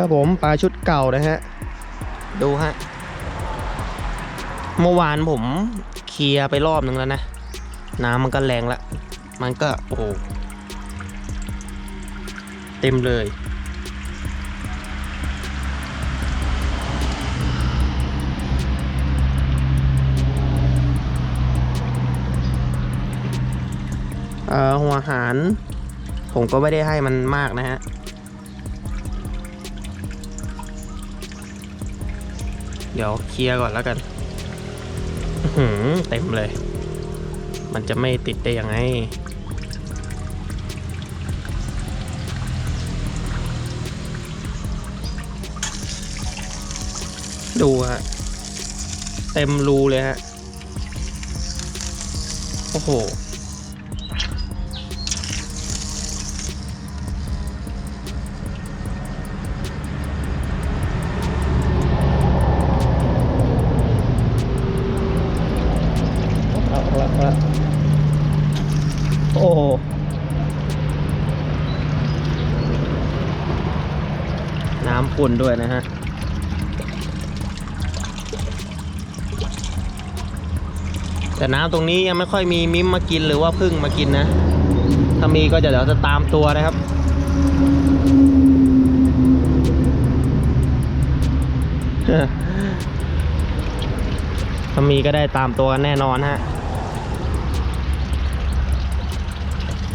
ครับผมปลาชุดเก่านะฮะ ดูฮะ เมื่อวานผมเคลียร์ไปรอบนึงแล้วนะ น้ำมันก็แรงละ มันก็โอ้เต็มเลยเออหัวอาหาร ผมก็ไม่ได้ให้มันมากนะฮะ เดี๋ยวเคลียร์ก่อนแล้วกันหือเต็มเลย มันจะไม่ติดได้ยังไง ดูฮะ เต็มรูเลยฮะ โอ้โห โอ้น้ำขุ่นด้วยนะฮะ แต่น้ำตรงนี้ยังไม่ค่อยมีมิมมากินหรือว่าพึ่งมากินนะ ถ้ามีก็จะเดี๋ยวจะตามตัวนะครับถ้ามีก็ได้ตามตัวกันแน่นอนฮะ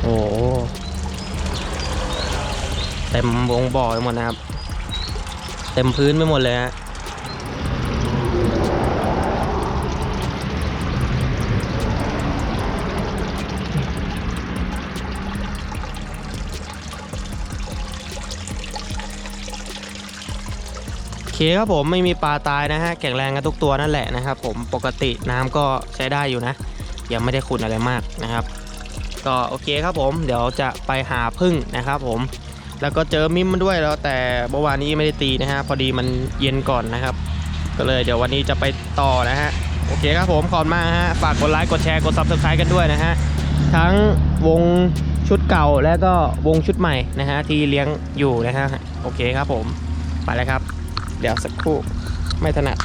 โอ้เต็มวงบ่อไปหมดนะครับ เต็มพื้นไปหมดเลยฮะโอเคครับผมไม่มีปลาตายนะฮะแข็งแรงกันทุกตัวนั่นแหละนะครับผมปกติน้ำก็ใช้ได้อยู่นะ ยังไม่ได้ขุ่นอะไรมากนะครับ ก็โอเคครับผมเดี๋ยวจะไปหาพึ่งนะครับผมแล้วก็เจอมิมมาด้วยแล้วแต่เมื่อวานนี้ไม่ได้ตีนะฮะพอดีมันเย็นก่อนนะครับ ก็เลยเดี๋ยววันนี้จะไปต่อนะฮะโอเคครับผมขอบคุณมากฮะฝากกดไลค์กดแชร์กด subscribe กันด้วยนะฮะทั้งวงชุดเก่าและก็วงชุดใหม่นะฮะที่เลี้ยงอยู่นะฮะโอเคครับผมไปแล้วครับ เดี๋ยวสักครู่ไม่ถนัด